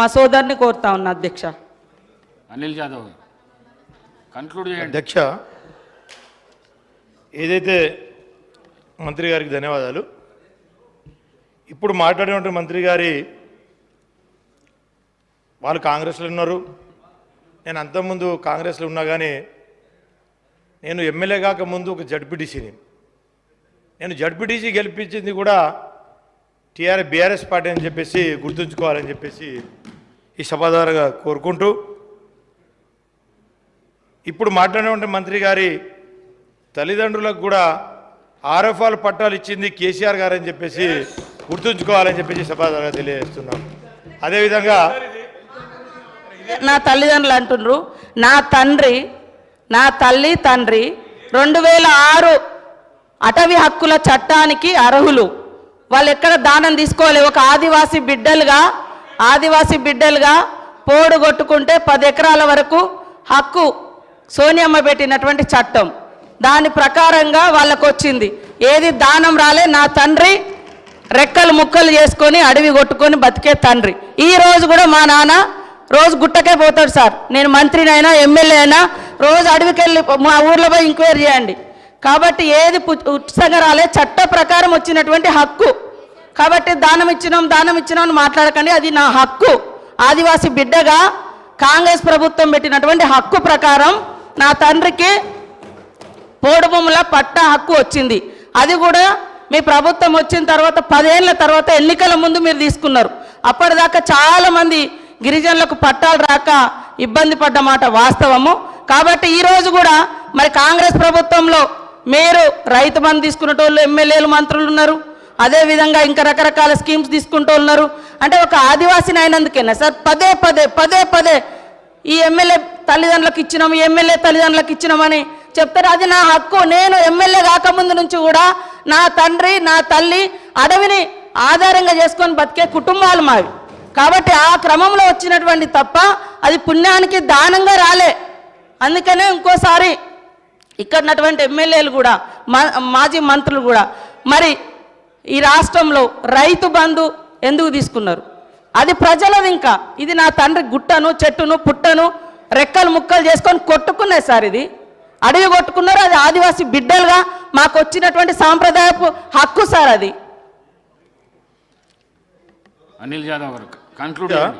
మా సోదరుని కోరుతా ఉన్నా అధ్యక్ష. అనిల్ జాదవ్ కన్క్లూడ్ చేయండి. అధ్యక్ష ఏదైతే మంత్రి గారికి ధన్యవాదాలు ఇప్పుడు మాట్లాడినటువంటి మంత్రి గారి వాళ్ళు కాంగ్రెస్లో ఉన్నారు. నేను అంతకుముందు కాంగ్రెస్లో ఉన్నా కానీ నేను ఎమ్మెల్యే కాక ముందు ఒక జడ్పీటీసీని. నేను జడ్పీటీసీ గెలిపించింది కూడా టీఆర్ బీఆర్ఎస్ పార్టీ అని చెప్పేసి గుర్తుంచుకోవాలని చెప్పేసి ఈ సభాదారుగా కోరుకుంటూ ఇప్పుడు మాట్లాడే మంత్రి గారి తల్లిదండ్రులకు కూడా ఆర్ఎఫ్ఆర్ పట్టాలు ఇచ్చింది కేసీఆర్ గారు అని చెప్పేసి గుర్తుంచుకోవాలని చెప్పేసి సభాదారుగా తెలియజేస్తున్నాం. అదేవిధంగా నా తల్లిదండ్రులు అంటుండ్రు నా తండ్రి నా తల్లి తండ్రి రెండు వేల ఆరు అటవీ హక్కుల చట్టానికి అర్హులు. వాళ్ళు ఎక్కడ దానం తీసుకోవాలి? ఒక ఆదివాసి బిడ్డలుగా ఆదివాసి బిడ్డలుగా పోడు కొట్టుకుంటే పది ఎకరాల వరకు హక్కు సోనియమ్మ పెట్టినటువంటి చట్టం. దాని ప్రకారంగా వాళ్ళకు వచ్చింది ఏది దానం రాలే నా తండ్రి రెక్కలు ముక్కలు చేసుకొని అడవి కొట్టుకొని బతికే తండ్రి. ఈ రోజు కూడా మా నాన్న రోజు గుట్టకే పోతాడు సార్. నేను మంత్రినైనా ఎమ్మెల్యే అయినా రోజు అడవికి వెళ్ళి మా ఊర్లో పోయి ఎంక్వైరీ చేయండి. కాబట్టి ఏది పు- రాలే చట్ట ప్రకారం వచ్చినటువంటి హక్కు. కాబట్టి దానం ఇచ్చినాం దానం ఇచ్చినాం అని మాట్లాడకండి. అది నా హక్కు. ఆదివాసి బిడ్డగా కాంగ్రెస్ ప్రభుత్వం పెట్టినటువంటి హక్కు ప్రకారం నా తండ్రికి పోడుభూముల పట్ట పట్టా హక్కు వచ్చింది. అది కూడా మీ ప్రభుత్వం వచ్చిన తర్వాత పదేళ్ళ తర్వాత ఎన్నికల ముందు మీరు తీసుకున్నారు. అప్పటిదాకా చాలామంది గిరిజనులకు పట్టాలు రాక ఇబ్బంది పడ్డ మాట వాస్తవము. కాబట్టి ఈరోజు కూడా మరి కాంగ్రెస్ ప్రభుత్వంలో మీరు రైతు బంధు తీసుకునేటోళ్ళు ఎమ్మెల్యేలు మంత్రులు ఉన్నారు. అదే విధంగా ఇంకా రకరకాల స్కీమ్స్ తీసుకుంటూ ఉన్నారు. అంటే ఒక ఆదివాసిని అయినందుకేనా సార్? పదే పదే పదే పదే ఈ ఎమ్మెల్యే తల్లిదండ్రులకు ఇచ్చినాం ఈ ఎమ్మెల్యే తల్లిదండ్రులకు ఇచ్చినామని చెప్తారు. అది నా హక్కు. నేను ఎమ్మెల్యే కాకముందు నుంచి కూడా నా తండ్రి నా తల్లి అడవిని ఆధారంగా చేసుకొని బతికే కుటుంబాలు మావి. కాబట్టి ఆ క్రమంలో వచ్చినటువంటి తప్ప అది పుణ్యానికి దానంగా రాలే. అందుకనే ఇంకోసారి ఇక్కడ ఉన్నటువంటి ఎమ్మెల్యేలు కూడా మా- మాజీ మంత్రులు కూడా మరి ఈ రాష్ట్రంలో రైతు బంధు ఎందుకు తీసుకున్నారు? అది ప్రజలది ఇంకా. ఇది నా తండ్రి గుట్టను చెట్టును పుట్టను రెక్కలు ముక్కలు చేసుకొని కొట్టుకున్నాయి సార్ ఇది. అడవి కొట్టుకున్నారు అది ఆదివాసీ బిడ్డలుగా మాకు వచ్చినటువంటి సాంప్రదాయపు హక్కు సార్ అది. అనిల్ జాదవ్ గారు కన్క్లూడ్ చేయండి.